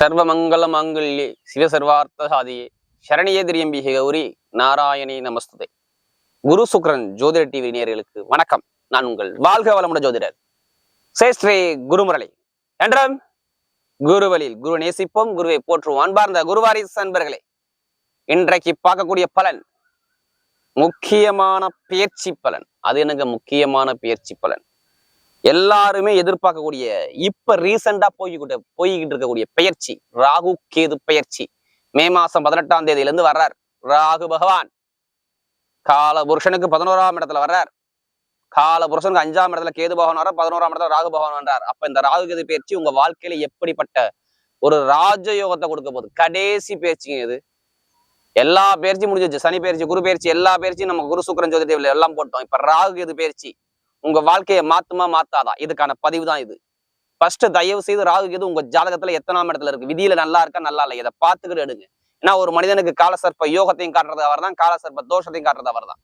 சர்வமங்கல மாங்கல்யே சிவசர்வார்த்த சாதியே சரணியே திரியம்பிகை கௌரி நாராயணி நமஸ்துதே. குரு சுக்ரன் ஜோதிட டிவி நேர்களுக்கு வணக்கம். நான் உங்கள் வாழ்க வளமுட ஜோதிடர் சேஸ்ரீ குருமுரளி. என்றும் குருவலில் குரு நேசிப்போம் குருவை போற்றுவோம் அன்பார்ந்த குருவாரிசு அன்பர்களே. இன்றைக்கு பார்க்கக்கூடிய பலன் முக்கியமான பயிற்சி பலன். அது எனக்கு முக்கியமான பயிற்சி பலன்? எல்லாருமே எதிர்பார்க்கக்கூடிய இப்ப ரீசெண்டா போய்கிட்டு போய்கிட்டு இருக்கக்கூடிய பெயர்ச்சி ராகு கேது பெயர்ச்சி. மே மாசம் பதினெட்டாம் தேதியில இருந்து வர்றார். ராகு பகவான். கால புருஷனுக்கு பதினோராம் இடத்துல வர்றார். கால புருஷனுக்கு அஞ்சாம் இடத்துல கேது பகவான் வர்றார் பதினோராம் இடத்துல ராகு பகவான் வர்றார். அப்ப இந்த ராகு கேது பயிற்சி உங்க வாழ்க்கையில எப்படிப்பட்ட ஒரு ராஜயோகத்தை கொடுக்க போகுது? கடைசி பயிற்சிங்க இது. எல்லா பயிற்சி முடிஞ்சிச்சு சனி பயிற்சி குரு பயிற்சி எல்லா பயிற்சியும் நம்ம குரு சுக்கரன் ஜோதி எல்லாம் போட்டோம். இப்ப ராகு கேது பயிற்சி உங்க வாழ்க்கையை மாத்துமா மாத்தாதா? இதுக்கான பதிவு தான் இது. ஃபர்ஸ்ட் தயவு செய்து ராகு கேது உங்க ஜாதகத்துல எத்தனாம் இடத்துல இருக்கு? விதியில நல்லா இருக்கா நல்லா இல்லை இதை பார்த்துக்கிட்டு எடுங்க. ஏன்னா ஒரு மனிதனுக்கு காலசர்ப்ப யோகத்தையும் காட்டுறது அவர் தான் காலசர்ப்ப தோஷத்தையும் காட்டுறது அவர் தான்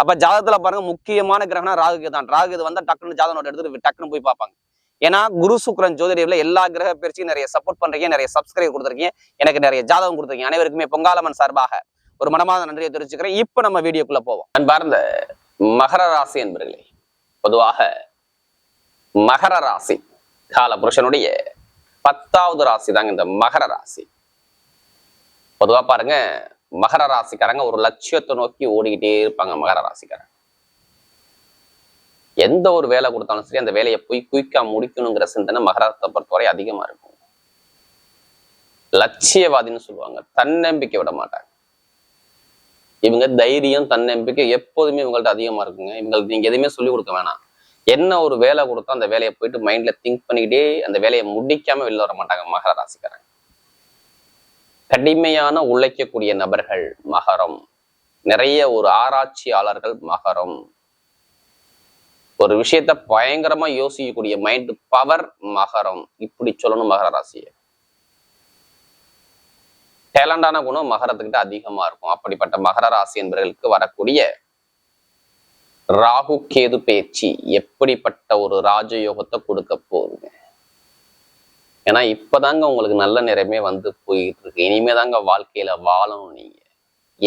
அப்ப ஜாதகத்துல பாருங்க முக்கியமான கிரகணம் ராகு கேது தான். ராகு கேது வந்தா டக்குன்னு ஜாதகம் எடுத்துட்டு டக்குன்னு போய் பார்ப்பாங்க. ஏன்னா குரு சுக்ரன் ஜோதிடர்ல எல்லா கிரக பயிற்சியும் நிறைய சப்போர்ட் பண்றீங்க நிறைய சப்ஸ்கிரைப் கொடுத்துருக்கீங்க. எனக்கு நிறைய ஜாதகம் கொடுத்துருக்கீங்க. அனைவருக்குமே பொங்காலமன் சார்பாக ஒரு மனமாத நன்றியை தெரிவிச்சுக்கிறேன். இப்போ நம்ம வீடியோக்குள்ள போவோம். அன்பார்ந்த மகர ராசி என்பர்களே பொதுவாக மகர ராசி கால புருஷனுடைய பத்தாவது ராசி தாங்க இந்த மகர ராசி. பொதுவா பாருங்க மகர ராசிக்காரங்க ஒரு லட்சியத்தை நோக்கி ஓடிக்கிட்டே இருப்பாங்க மகர ராசிக்காரங்க. எந்த ஒரு வேலை கொடுத்தாலும் சரி அந்த வேலையை போய் குயிக்கா முடிக்கணுங்கிற சிந்தனை மகரத்தை பொறுத்தவரை அதிகமா இருக்கும். லட்சியவாதின்னு சொல்லுவாங்க தன்னம்பிக்கை விட மாட்டாங்க. இவங்க தைரியம் தன்னம்பிக்கை எப்போதுமே இவங்கள்ட்ட அதிகமா இருக்குங்க. இவங்களுக்கு நீங்க எதுவுமே சொல்லி கொடுக்க வேணாம். என்ன ஒரு வேலை கொடுத்தா அந்த வேலையை போயிட்டு மைண்ட்ல திங்க் பண்ணிக்கிட்டே அந்த வேலையை முடிக்காம வெளில வர மாட்டாங்க மகர ராசிக்காரங்க. கடுமையான உழைக்கக்கூடிய நபர்கள் மகரம். நிறைய ஒரு ஆராய்ச்சியாளர்கள் மகரம். ஒரு விஷயத்த பயங்கரமா யோசிக்கக்கூடிய மைண்ட் பவர் மகரம். இப்படி சொல்லணும் மகர ராசியை. டேலண்டான குணம் மகரத்துக்கிட்ட அதிகமா இருக்கும். அப்படிப்பட்ட மகர ராசி என்பவர்களுக்கு வரக்கூடிய ராகு கேது பேச்சு எப்படிப்பட்ட ஒரு ராஜயோகத்தை கொடுக்க போகுது? ஏன்னா இப்பதாங்க உங்களுக்கு நல்ல நிறமே வந்து போயிட்டு இருக்கு இனிமே தாங்க வாழ்க்கையில வாழணும் நீங்க.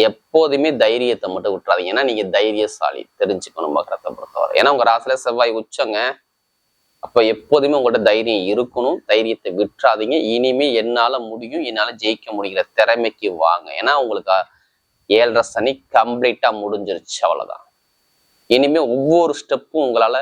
எப்போதுமே தைரியத்தை மட்டும் விட்டுறாதீங்க. ஏன்னா நீங்க தைரியசாலி தெரிஞ்சுக்கணும் மகரத்தை பொறுத்தவரை. ஏன்னா உங்க ராசில செவ்வாய் உச்சங்க. அப்ப எப்போதுமே உங்கள்கிட்ட தைரியம் இருக்கணும் தைரியத்தை விட்டுறாதீங்க. இனிமே என்னால முடியும் என்னால ஜெயிக்க முடிகிற திறமைக்கு வாங்க. ஏன்னா உங்களுக்கு ஏழரை சனி கம்ப்ளீட்டாக முடிஞ்சிருச்சு அவ்வளவுதான். இனிமே ஒவ்வொரு ஸ்டெப்பும் உங்களால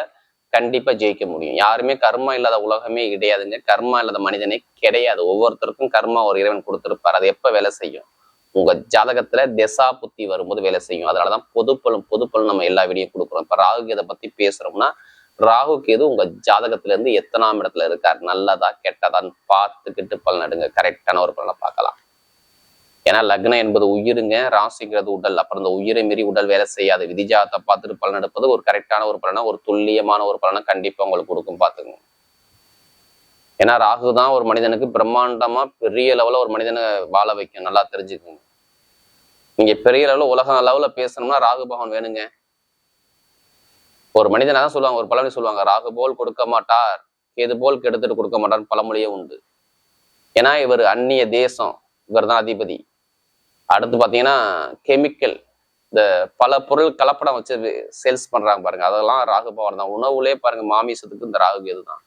கண்டிப்பா ஜெயிக்க முடியும். யாருமே கர்மா இல்லாத உலகமே கிடையாதுங்க. கர்மா இல்லாத மனிதனே கிடையாது. ஒவ்வொருத்தருக்கும் கர்மா ஒரு இறைவன் கொடுத்துருப்பார். அது எப்ப வேலை செய்யும்? உங்க ஜாதகத்துல திசா புத்தி வரும்போது வேலை செய்யும். அதனாலதான் பொதுப்பலும் பொதுப்பலும் நம்ம எல்லா வீடியோ கொடுக்குறோம். இப்ப ராகு இதை பத்தி பேசுறோம்னா ராகு கேது உங்க ஜாதகத்துல இருந்து எத்தனாம் இடத்துல இருக்கார்? நல்லதா கெட்டதான்னு பார்த்துக்கிட்டு பலன் எடுங்க. கரெக்டான ஒரு பலனை பார்க்கலாம். ஏன்னா லக்னம் என்பது உயிருங்க. ராசிங்கிறது உடல். அப்புறம் இந்த உயிரை மீறி உடல் வேலை செய்யாது. விதிஜாதத்தை பார்த்துட்டு பலன் எடுப்பது ஒரு கரெக்டான ஒரு பலனை ஒரு துல்லியமான ஒரு பலனை கண்டிப்பா உங்களுக்கு கொடுக்கும். பார்த்துங்க ஏன்னா ராகு தான் ஒரு மனிதனுக்கு பிரம்மாண்டமா பெரிய லெவலில் ஒரு மனிதனை வாழ வைக்கும். நல்லா தெரிஞ்சுக்கோங்க. நீங்க பெரிய லெவலில் உலக லெவல்ல பேசணும்னா ராகு பகவான் வேணுங்க. ஒரு மனிதனை தான் சொல்லுவாங்க ஒரு பழமொழி சொல்லுவாங்க ராகு போல் கொடுக்க மாட்டார் கேது போல் கெடுத்துட்டு கொடுக்க மாட்டார் பழமொழியே உண்டு. ஏன்னா இவர் அந்நிய தேசம் இவர் தான் அதிபதி. அடுத்து பார்த்தீங்கன்னா கெமிக்கல் இந்த பல பொருள் கலப்படம் வச்சு சேல்ஸ் பண்றாங்க பாருங்க அதெல்லாம் ராகு பவர் தான். உணவுலே பாருங்க மாமிசத்துக்கு இந்த ராகு கேது தான்.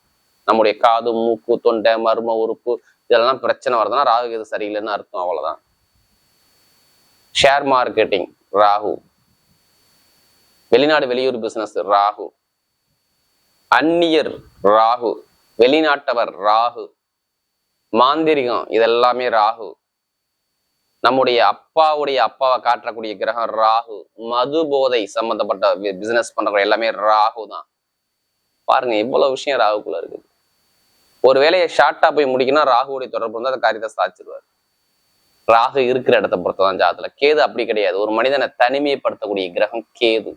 நம்முடைய காது மூக்கு தொண்டை மர்ம உறுப்பு இதெல்லாம் பிரச்சனை வருதுன்னா ராகு கேது சரியில்லைன்னு அர்த்தம் அவ்வளவுதான். Share marketing Rahu. வெளிநாடு வெளியூர் பிசினஸ் ராகு. அந்நியர் ராகு. வெளிநாட்டவர் ராகு. மாந்திரிகம் இதெல்லாமே ராகு. நம்முடைய அப்பாவுடைய அப்பாவை காட்டக்கூடிய கிரகம் ராகு. மது போதை சம்பந்தப்பட்ட பிசினஸ் பண்றவங்க எல்லாமே ராகு தான். பாருங்க இவ்வளவு விஷயம் ராகுக்குள்ள இருக்குது. ஒரு வேலையை ஷார்ட்டா போய் முடிக்கணும் ராகுவுடைய தொடர்பு வந்து அந்த காரியத்தை சாதிச்சிருவார். ராகு இருக்கிற இடத்த பொறுத்ததான் ஜாதத்துல. கேது அப்படி கிடையாது. ஒரு மனிதனை தனிமைப்படுத்தக்கூடிய கிரகம் கேது.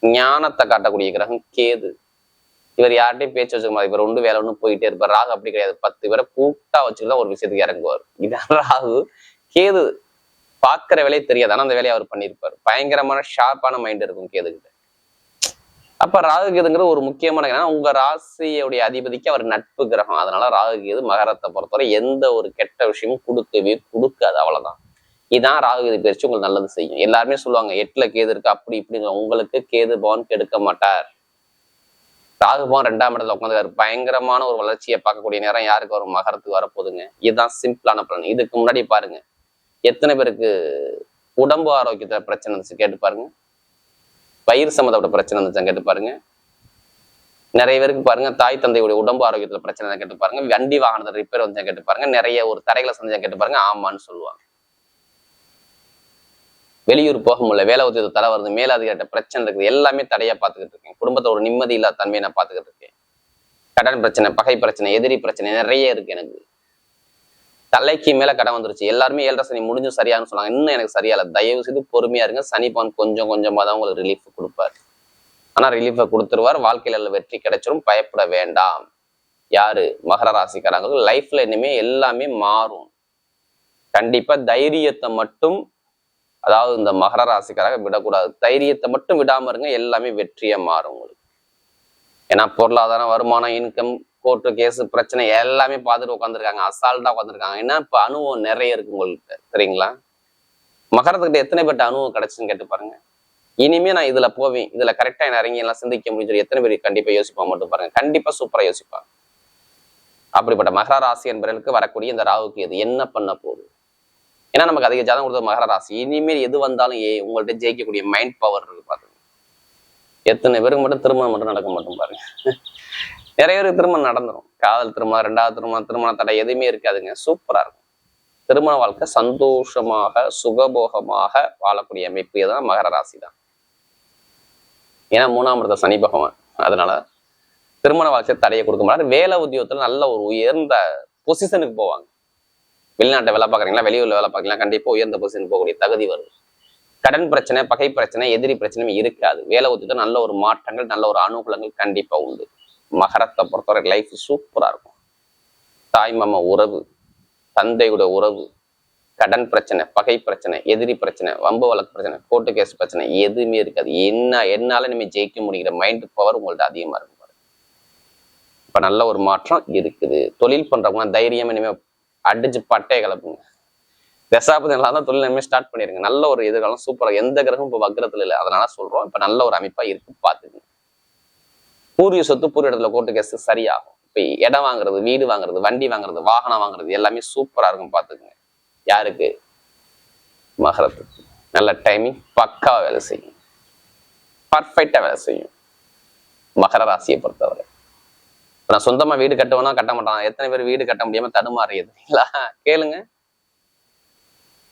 ஞானத்தை காட்டக்கூடிய கிரகம் கேது. இவர் யார்கிட்டயும் பேச்சு வச்சுக்க மாதிரி இவர் ஒன்று வேலை ஒன்று போயிட்டே இருப்பார். ராகு அப்படி கிடையாது. பத்து பேரை கூட்டா வச்சுக்கிட்டு ஒரு விஷயத்துக்கு இறங்குவார். இதான் ராகு. கேது பார்க்குற வேலையை தெரியாது. ஆனா அந்த வேலையை அவர் பண்ணியிருப்பார். பயங்கரமான ஷார்ப்பான மைண்ட் இருக்கும் கேது கிட்ட. அப்ப ராகு கேதுங்கிற ஒரு முக்கியமான கிரகம். உங்க ராசியுடைய அதிபதிக்கு அவர் நட்பு கிரகம். அதனால ராகு கேது மகரத்தை பொறுத்தவரை எந்த ஒரு கெட்ட விஷயமும் கொடுக்கவே கொடுக்காது. அவ்வளவுதான். இதான் ராகுகதி பயிற்சி உங்களுக்கு நல்லது செய்யும். எல்லாருமே சொல்லுவாங்க எட்டுல கேது இருக்கு அப்படி இப்படி உங்களுக்கு கேது பவன் கெடுக்க மாட்டார். ராகு பவன் ரெண்டாம் இடத்துல உட்காந்துக்காரு பயங்கரமான ஒரு வளர்ச்சியை பார்க்கக்கூடிய நேரம் யாருக்கு வரும்? மகரத்துக்கு வரப்போகுதுங்க. இதுதான் சிம்பிளான பலன். இதுக்கு முன்னாடி பாருங்க. எத்தனை பேருக்கு உடம்பு ஆரோக்கியத்துல பிரச்சனை இருந்துச்சு கேட்டு பாருங்க. வயிறு சம்மந்தப்பட்ட பிரச்சனை இருந்துச்சு கேட்டு பாருங்க. நிறைய பேருக்கு பாருங்க தாய் தந்தையுடைய உடம்பு ஆரோக்கியத்துல பிரச்சனை கேட்டு பாருங்க. வண்டி வாகனத்தை ரிப்பேர் வந்து கேட்டு பாருங்க. நிறைய ஒரு தடைகளை சந்திச்சா கேட்டு பாருங்க. ஆமான்னு சொல்லுவாங்க. வெளியூர் போக முடியல வேலை உதவி தலை வருது மேலதிகாரிட்ட பிரச்சனை இருக்குது எல்லாமே தடையா பார்த்துக்கிட்டு இருக்கேன். குடும்பத்தோட நிம்மதி இல்லாத தன்மையை நான் பார்த்துக்கிட்டு இருக்கேன். கடன் பிரச்சனை பகை பிரச்சனை எதிரி பிரச்சனை நிறைய இருக்கு எனக்கு. தலைக்கு மேல கடன் வந்துருச்சு. எல்லாருமே ஏழரை சனி முடிஞ்சும் சரியானு சொன்னாங்க. இன்னும் எனக்கு சரியா இல்லை தயவு செய்து பொறுமையா இருங்க. சனி பவன் கொஞ்சம் கொஞ்சமா தான் உங்களுக்கு ரிலீஃப் கொடுப்பாரு. ஆனா ரிலீஃபை கொடுத்துருவார். வாழ்க்கையில வெற்றி கிடைச்சிரும். பயப்பட வேண்டாம். யாரு? மகர ராசிக்காரங்க லைஃப்ல இனிமே எல்லாமே மாறும். கண்டிப்பா தைரியத்தை மட்டும் அதாவது இந்த மகர ராசிக்காரக விடக்கூடாது. தைரியத்தை மட்டும் விடாம இருங்க எல்லாமே வெற்றியா மாறும் உங்களுக்கு. ஏன்னா பொருளாதாரம் வருமானம் இன்கம் கோர்ட்டு கேஸ் பிரச்சனை எல்லாமே பார்த்துட்டு உட்காந்துருக்காங்க அசால்ட்டா உட்காந்துருக்காங்க ஏன்னா இப்ப அனுபவம் நிறைய இருக்கு உங்களுக்கு சரிங்களா? மகரத்துக்கிட்ட எத்தனை பேர்ட்ட அனுபவம் கிடைச்சுன்னு கேட்டு பாருங்க. இனிமே நான் இதுல போவேன். இதுல கரெக்டா என்ன இறங்கி எல்லாம் சிந்திக்க முடிஞ்சது எத்தனை பேர் கண்டிப்பா யோசிப்பாங்க மட்டும் பாருங்க. கண்டிப்பா சூப்பரா யோசிப்பாங்க. அப்படிப்பட்ட மகர ராசி என்பவர்களுக்கு வரக்கூடிய இந்த ராகுக்கு இது என்ன பண்ண போகுது? ஏன்னா நமக்கு அதிக ஜாதகம் கொடுத்த மகர ராசி. இனிமேல் எது வந்தாலும் ஏ உங்கள்கிட்ட ஜெயிக்கக்கூடிய மைண்ட் பவர் இருக்கு பாருங்க. எத்தனை பேருக்கு மட்டும் திருமணம் மட்டும் நடக்க மாட்டோம் பாருங்க. நிறைய பேருக்கு திருமணம் நடந்துரும். காதல் திருமணம் ரெண்டாவது திருமணம் திருமண தடை எதுவுமே இருக்காதுங்க. சூப்பரா இருக்கும். திருமண வாழ்க்கை சந்தோஷமாக சுகபோகமாக வாழக்கூடிய அமைப்பு தான் மகர ராசி தான் ஏன்னா மூணாம் இடத்த சனி பகவான். அதனால திருமண வாழ்க்கை தடையை கொடுக்க மாட்டாரு. வேலை உத்தியோகத்துல நல்ல ஒரு உயர்ந்த பொசிஷனுக்கு போவாங்க. வெளிநாட்டை வேலை பார்க்குறீங்களா வெளியூர்ல வேலை பார்க்கலாம் கண்டிப்பாக உயர்ந்த பொசிஷன் போகக்கூடிய தகுதி வரும் கடன் பிரச்சனை பகை பிரச்சனை எதிரி பிரச்சனையும் இருக்காது. வேலை ஒத்துட்டு நல்ல ஒரு மாற்றங்கள் நல்ல ஒரு அனுகூலங்கள் கண்டிப்பாக உண்டு. மகரத்தை பொறுத்தவரை லைஃப் சூப்பரா இருக்கும். தாய் மாமா உறவு தந்தையோட உறவு கடன் பிரச்சனை பகை பிரச்சனை எதிரி பிரச்சனை வம்பு வழக்கு பிரச்சனை கோர்ட்டு கேஸ் பிரச்சனை எதுவுமே இருக்காது. என்ன என்னால இனிமே ஜெயிக்க முடிகிற மைண்ட் பவர் உங்கள்ட்ட அதிகமா இருக்கும் இப்போ நல்ல ஒரு மாற்றம் இருக்குது. தொழில் பண்றவங்க தைரியம் இனிமேல் அடிச்சு பட்டையை கிளப்புங்க. தசாபதினால தான் தொழில் நிலைமை ஸ்டார்ட் பண்ணிருங்க. நல்ல ஒரு எதிர்காலம் சூப்பரா எந்த கிரகம் இப்போ வக்கரத்துல இல்லை. அதனால சொல்றோம். இப்ப நல்ல ஒரு அமைப்பாக இருக்கு பாத்துக்கங்க பூர்வீக சொத்து பூரிய இடத்துல கோர்ட்டு கேஸ் சரியாகும். இப்போ இடம் வாங்குறது வீடு வாங்குறது வண்டி வாங்குறது வாகனம் வாங்குறது எல்லாமே சூப்பரா இருக்கும் பார்த்துக்குங்க. யாருக்கு? மகரத்துக்கு. நல்ல டைமிங் பக்காவாக வேலை செய்யும். பர்ஃபெக்டா வேலை செய்யும். மகர ராசியை பொறுத்தவரை. நான் சொந்தமா வீடு கட்டவனா கட்ட மாட்டான்? எத்தனை பேர் வீடு கட்ட முடியாம தடுமாறியது? கேளுங்க.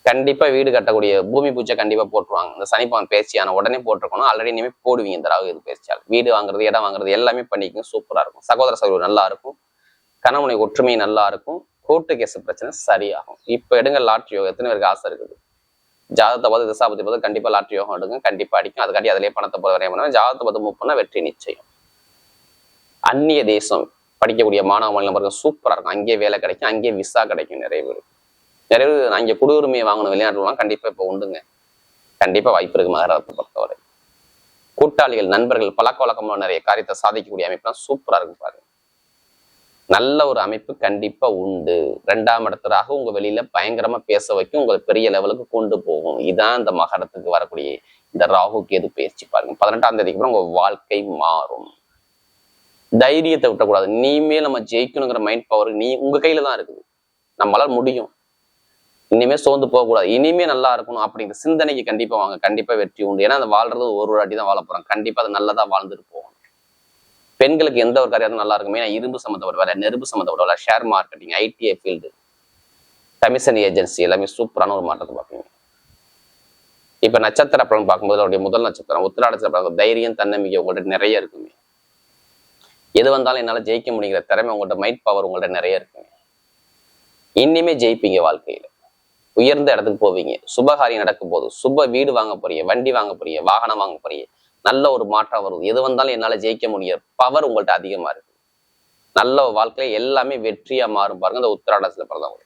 கண்டிப்பா வீடு கட்டக்கூடிய பூமி பூஜை கண்டிப்பா போட்டுருவாங்க. இந்த சனிப்பான் பேச்சியான உடனே போட்டிருக்கணும். ஆல்ரெடி இனிமே போடுவீங்க இந்த ராகு இது பேச்சியால். வீடு வாங்குறது இடம் வாங்குறது எல்லாமே பண்ணிக்கும் சூப்பரா இருக்கும். சகோதர சகோதரி நல்லா இருக்கும். கணவனை ஒற்றுமை நல்லா இருக்கும். கோர்ட்டு கேஸ் பிரச்சனை சரியாகும். இப்ப எடுங்க லாட்ரி யோகம். எத்தனை பேருக்கு ஆசை இருக்குது? ஜாதகத்தை பார்த்து திசாபதி பார்த்து கண்டிப்பா லாட்ரி யோகம் எடுங்க. கண்டிப்பா அடிக்கும். அதுக்காட்டி அதிலே பணத்தை போல வரைய பண்ணுவேன் ஜாதகத்தை பார்த்து மூவ் வெற்றி நிச்சயம். அந்நிய தேசம் படிக்கக்கூடிய மாணவ மாநிலம் பாருங்க இருக்கும். அங்கேயே வேலை கிடைக்கும் அங்கேயே விசா கிடைக்கும் நிறைய பேர் நிறைய பேர் அங்கே குடியுரிமையை வாங்கணும் வெளிநாட்டுலாம் கண்டிப்பாக இப்போ உண்டுங்க. கண்டிப்பாக வாய்ப்பு இருக்கு மகரத்தை பொறுத்தவரை. கூட்டாளிகள் நண்பர்கள் பழக்க வழக்கமான நிறைய காரியத்தை சாதிக்கக்கூடிய அமைப்புலாம் சூப்பராக இருக்கும் பாருங்க. நல்ல ஒரு அமைப்பு கண்டிப்பா உண்டு. ரெண்டாம் இடத்துறாக உங்க வெளியில பயங்கரமா பேச வைக்கும் உங்களை பெரிய லெவலுக்கு கொண்டு போகும். இதான் இந்த மகரத்துக்கு வரக்கூடிய இந்த ராகு கேது பயிற்சி பாருங்க. பதினெட்டாம் தேதிக்கு அப்புறம் உங்க வாழ்க்கை மாறும். தைரியத்தை விட்டக்கூடாது. நீமே நம்ம ஜெயிக்கணுங்கிற மைண்ட் பவர் நீ உங்க கையில தான் இருக்குது. நம்மளால முடியும். இனிமே சோர்ந்து போகக்கூடாது. இனிமே நல்லா இருக்கணும் அப்படிங்கிற சிந்தனைக்கு கண்டிப்பா வாங்க. கண்டிப்பா வெற்றி உண்டு. ஏன்னா அந்த வாழ்றது ஒரு ஒரு வாட்டி தான் வாழ போறோம் கண்டிப்பா அது நல்லதா வாழ்ந்துட்டு போகணும். பெண்களுக்கு எந்த ஒரு காரியம் நல்லா இருக்கும். ஏன்னா இரும்பு சம்மந்தப்பட்ட வேலை நெருப்பு சம்மந்தப்பட்ட வேலை share marketing ITI field commission agency எல்லாமே சூப்பரான ஒரு மாற்றத்தை பார்ப்பீங்க. இப்ப நட்சத்திர பலன் பார்க்கும்போது அவருடைய முதல் நட்சத்திரம் உத்திராடத்துல பார்க்கும் தைரியம் தன்னம்பிக்கை உங்கள்கிட்ட நிறைய இருக்குமே எது வந்தாலும் என்னால ஜெயிக்க முடியுங்கிற திறமை உங்கள்ட்ட மைண்ட் பவர் உங்கள்ட்ட நிறைய இருக்குங்க. இனிமே ஜெயிப்பீங்க வாழ்க்கையில. உயர்ந்த இடத்துக்கு போவீங்க. சுபகாரியம் நடக்கும் போது சுப வீடு வாங்க போறீங்க வண்டி வாங்க போறீங்க வாகனம் வாங்க போறீங்க. நல்ல ஒரு மாற்றம் வருது எது வந்தாலும் என்னால ஜெயிக்க முடியாது பவர் உங்கள்ட்ட அதிகமா இருக்கு. நல்ல வாழ்க்கையில எல்லாமே வெற்றியா மாறும் பாருங்க. இந்த உத்திராடத்துல பிறந்தவங்க.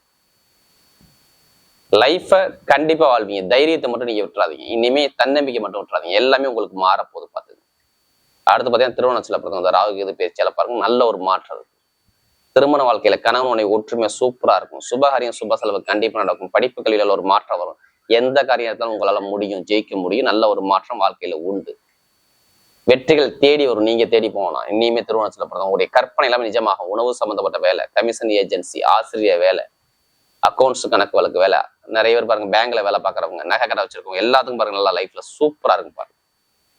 லைஃபை கண்டிப்பா வாழ்வீங்க. தைரியத்தை மட்டும் நீங்க விட்டுறாதீங்க. இனிமே தன்னம்பிக்கை மட்டும் விட்டுறாதீங்க. எல்லாமே உங்களுக்கு மாறப்போகுது பார்த்துங்க அடுத்து பார்த்தீங்கன்னா திருவண்ணாச்சல பிறந்தவங்க ராகு கேது பேச்சியால பாருங்க நல்ல ஒரு மாற்றம் இருக்கும் திருமண வாழ்க்கையில கணவனுடைய ஒற்றுமை சூப்பரா இருக்கும். சுபகாரியம் சுப செலவு கண்டிப்பா நடக்கும். படிப்பு கல்வியில ஒரு மாற்றம் வரும். எந்த காரியத்தாலும் உங்களால முடியும் ஜெயிக்க முடியும். நல்ல ஒரு மாற்றம் வாழ்க்கையில உண்டு. வெற்றிகள் தேடி வரும். நீங்க தேடி போகலாம். இனிமே திருவண்ணாச்சல பிறந்த உங்களுடைய கற்பனை எல்லாமே நிஜமாகும். உணவு சம்பந்தப்பட்ட வேலை கமிஷன் ஏஜென்சி ஆசிரியர் வேலை அக்கௌண்ட்ஸ் கணக்கு வழக்கு வேலை. நிறைய பேர் பாருங்க பேங்க்ல வேலை பார்க்குறவங்க நகை கடை வச்சிருக்கவங்க எல்லாத்துக்கும் பாருங்க நல்லா லைஃப்ல சூப்பரா இருக்கும் பாருங்க.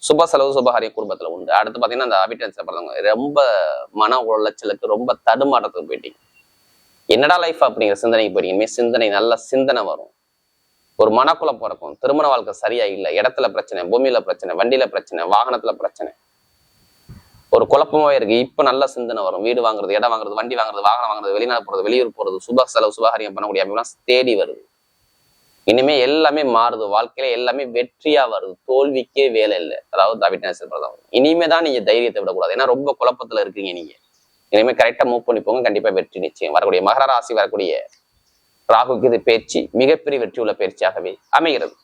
சுப செலவு சுபகாரிய குடும்பத்துல உண்டு. அடுத்து பாத்தீங்கன்னா அந்த அபிட்டன்ஸ் பிறந்தவங்க ரொம்ப மன உளைச்சலுக்கு ரொம்ப தடுமாற்றத்துக்கு போயிட்டீங்க. என்னடா லைஃப் அப்படிங்கிற சிந்தனைக்கு போயிட்டீங்க. சிந்தனை நல்ல சிந்தனை வரும். ஒரு மனக்குழப்பம் இருக்கும் திருமண வாழ்க்கை சரியா இல்லை. இடத்துல பிரச்சனை பூமியில பிரச்சனை வண்டியில பிரச்சனை வாகனத்துல பிரச்சனை. ஒரு குழப்பமாவே இருக்கு. இப்ப நல்ல சிந்தனை வரும். வீடு வாங்குறது இடம் வாங்குறது வண்டி வாங்குறது வாகனம் வாங்குறது வெளிநாடு போறது வெளியூர் போறது சுப செலவு சுபகாரியம் பண்ணக்கூடிய அப்படின்னா தேடி வருது. இனிமே எல்லாமே மாறுது. வாழ்க்கையில எல்லாமே வெற்றியா வருது. தோல்விக்கே வேலை இல்லை. அதாவது தாவிட் நேசர் பிரதம் இனிமே தான். நீங்க தைரியத்தை விடக்கூடாது. ஏன்னா ரொம்ப குழப்பத்துல இருக்கீங்க நீங்க. இனிமே கரெக்டா மூவ் பண்ணி போங்க. கண்டிப்பா வெற்றி நிச்சயம். வரக்கூடிய மகர ராசி வரக்கூடிய ராகுக்கு இது பேச்சு மிகப்பெரிய வெற்றி உள்ள பயிற்சியாகவே அமைகிறது.